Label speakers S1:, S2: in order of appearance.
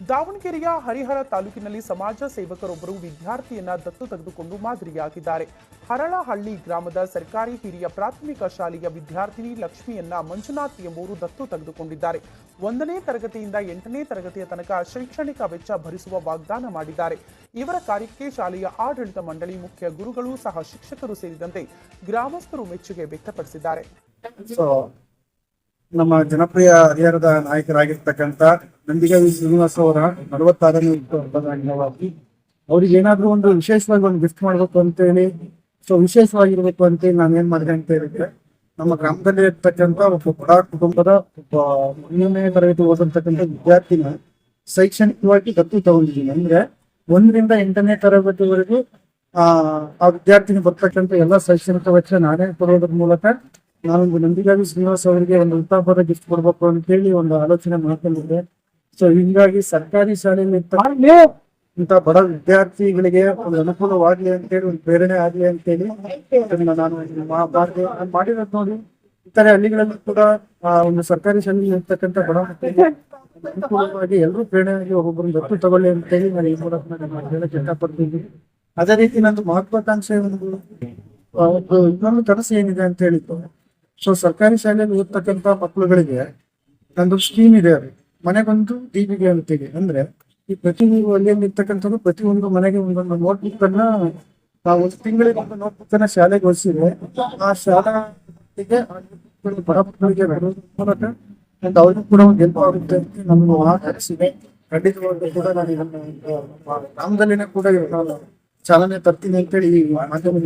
S1: ದಾವಣಗೆರೆಯ ಹರಿಹರ ತಾಲೂಕಿನಲ್ಲಿ ಸಮಾಜ ಸೇವಕರೊಬ್ಬರು ವಿದ್ಯಾರ್ಥಿಯನ್ನ ದತ್ತು ತೆಗೆದುಕೊಂಡು ಮಾದರಿಯಾಗಿದ್ದಾರೆ. ಹರಳಹಳ್ಳಿ ಗ್ರಾಮದ ಸರ್ಕಾರಿ ಹಿರಿಯ ಪ್ರಾಥಮಿಕ ಶಾಲೆಯ ವಿದ್ಯಾರ್ಥಿನಿ ಲಕ್ಷ್ಮಿಯನ್ನ ಮಂಜುನಾಥ್ ಎಂಬುವರು ದತ್ತು ತೆಗೆದುಕೊಂಡಿದ್ದಾರೆ. ಒಂದನೇ ತರಗತಿಯಿಂದ ಎಂಟನೇ ತರಗತಿಯ ತನಕ ಶೈಕ್ಷಣಿಕ ವೆಚ್ಚ ಭರಿಸುವ ವಾಗ್ದಾನ ಮಾಡಿದ್ದಾರೆ. ಇವರ ಕಾರ್ಯಕ್ಕೆ ಶಾಲೆಯ ಆಡಳಿತ ಮಂಡಳಿ ಮುಖ್ಯ ಗುರುಗಳು ಸಹ ಶಿಕ್ಷಕರು ಸೇರಿದಂತೆ ಗ್ರಾಮಸ್ಥರು ಮೆಚ್ಚುಗೆ ವ್ಯಕ್ತಪಡಿಸಿದ್ದಾರೆ.
S2: ನಮ್ಮ ಜನಪ್ರಿಯ ಹರಿಹರದ ನಾಯಕರಾಗಿರ್ತಕ್ಕಂಥ ನಂದಿಗಾವಿ ಶ್ರೀನಿವಾಸ ಅವರ ನಲವತ್ತಾರನೇ ಹುಟ್ಟುಹಬ್ಬದ ಅಂಗವಾಗಿ ಅವ್ರಿಗೆ ಏನಾದ್ರೂ ಒಂದು ವಿಶೇಷವಾಗಿ ಒಂದು ಗಿಫ್ಟ್ ಮಾಡ್ಬೇಕು ಅಂತೇಳಿ ಸೊ ವಿಶೇಷವಾಗಿರ್ಬೇಕು ಅಂತೇಳಿ ನಾನು ಏನ್ ಮಾಡಿದೆ ಅಂತ ಹೇಳಿದ್ರೆ, ನಮ್ಮ ಗ್ರಾಮದಲ್ಲಿ ಇರ್ತಕ್ಕಂಥ ಒಬ್ಬ ಬಡ ಕುಟುಂಬದ ಒಬ್ಬ ಒಂದನೇ ತರಗತಿ ಓದಂತಕ್ಕಂಥ ವಿದ್ಯಾರ್ಥಿನ ಶೈಕ್ಷಣಿಕವಾಗಿ ದತ್ತು ತಗೊಂಡಿದ್ದೀನಿ. ಅಂದ್ರೆ ಒಂದರಿಂದ ಎಂಟನೇ ತರಗತಿವರೆಗೂ, ಆ ಆ ವಿದ್ಯಾರ್ಥಿನಿ ಬರ್ತಕ್ಕಂಥ ಎಲ್ಲ ಶೈಕ್ಷಣಿಕ ವೆಚ್ಚ ನಾನೇ ಕೊಡೋದ್ರ ಮೂಲಕ ನಾನೊಂದು ನಂದಿಗಾಗಿ ಶ್ರೀನಿವಾಸ ಅವರಿಗೆ ಒಂದು ಉತ್ತಾಪದ ಗಿಫ್ಟ್ ಕೊಡ್ಬೇಕು ಅಂತ ಹೇಳಿ ಒಂದು ಆಲೋಚನೆ ಮಾಡ್ಕೊಂಡಿದ್ದೆ. ಸೊ ಹಿಂಗಾಗಿ ಸರ್ಕಾರಿ ಶಾಲೆಯಲ್ಲಿ ಇಂತ ಬಡ ವಿದ್ಯಾರ್ಥಿಗಳಿಗೆ ಒಂದು ಅನುಕೂಲವಾಗ್ಲಿ ಅಂತೇಳಿ ಒಂದು ಪ್ರೇರಣೆ ಆಗ್ಲಿ ಅಂತೇಳಿ ಅದನ್ನ ನಾನು ಮಾಡಿರೋದು ನೋಡಿ ಇತರೆ ಹಳ್ಳಿಗಳಲ್ಲಿ ಕೂಡ ಒಂದು ಸರ್ಕಾರಿ ಶಾಲೆಯಲ್ಲಿ ಇರ್ತಕ್ಕಂಥ ಬಡ ಮಕ್ಕಳಿಗೆ ಅನುಕೂಲವಾಗಿ ಎಲ್ಲರೂ ಪ್ರೇರಣೆಯಾಗಿ ಒಬ್ಬೊಬ್ಬರು ದತ್ತು ತಗೊಳ್ಳಿ ಅಂತೇಳಿ ನಾನು ಈ ಮೂಲಕ ನಾನು ಹೇಳಕ್ ಇಷ್ಟಪಡ್ತೀನಿ. ಅದೇ ರೀತಿ ನಂದು ಮಹತ್ವಾಕಾಂಕ್ಷೆ ಒಂದು ಒಂದು ಇನ್ನೊಂದು ಕನಸು ಏನಿದೆ ಅಂತ ಹೇಳಿದ್ದು ಸೊ ಸರ್ಕಾರಿ ಶಾಲೆಯಲ್ಲಿ ಓದ್ತಕ್ಕಂಥ ಮಕ್ಕಳುಗಳಿಗೆ ಒಂದು ಸ್ಕೀಮ್ ಇದೆ ಅದು. ಮನೆಗೊಂದು ಟಿವಿಗೆ ಅಂತೀವಿ ಅಂದ್ರೆ ಈ ಪ್ರತಿ ಹಳ್ಳಿಯಲ್ಲಿ ಇರ್ತಕ್ಕಂಥದ್ದು ಒಂದು ಮನೆಗೆ ಒಂದೊಂದು ನೋಟ್ಬುಕ್ ಅನ್ನ ಒಂದು ತಿಂಗಳಿಗೆ ಒಂದು ನೋಟ್ಬುಕ್ ಅನ್ನ ಶಾಲೆಗೆ ಓದಿಸಿದ್ರೆ ಆ ಗಳು ಬಡ ಮಕ್ಕಳಿಗೆ ಮೂಲಕ ಒಂದು ಅವ್ರಿಗೂ ಕೂಡ ಒಂದು ಹೆಲ್ಪ್ ಆಗುತ್ತೆ ಅಂತ ನಮ್ಗೆ ಆಕರ್ಷಿದೆ ಖಂಡಿತವಾಗ್ಲೂ ಕೂಡ ನಾನು ಇದನ್ನು ಗ್ರಾಮದಲ್ಲಿನೇ ಕೂಡ ಚಾಲನೆ ತರ್ತೀನಿ ಅಂತೇಳಿ ಈ ಮಾಧ್ಯಮದ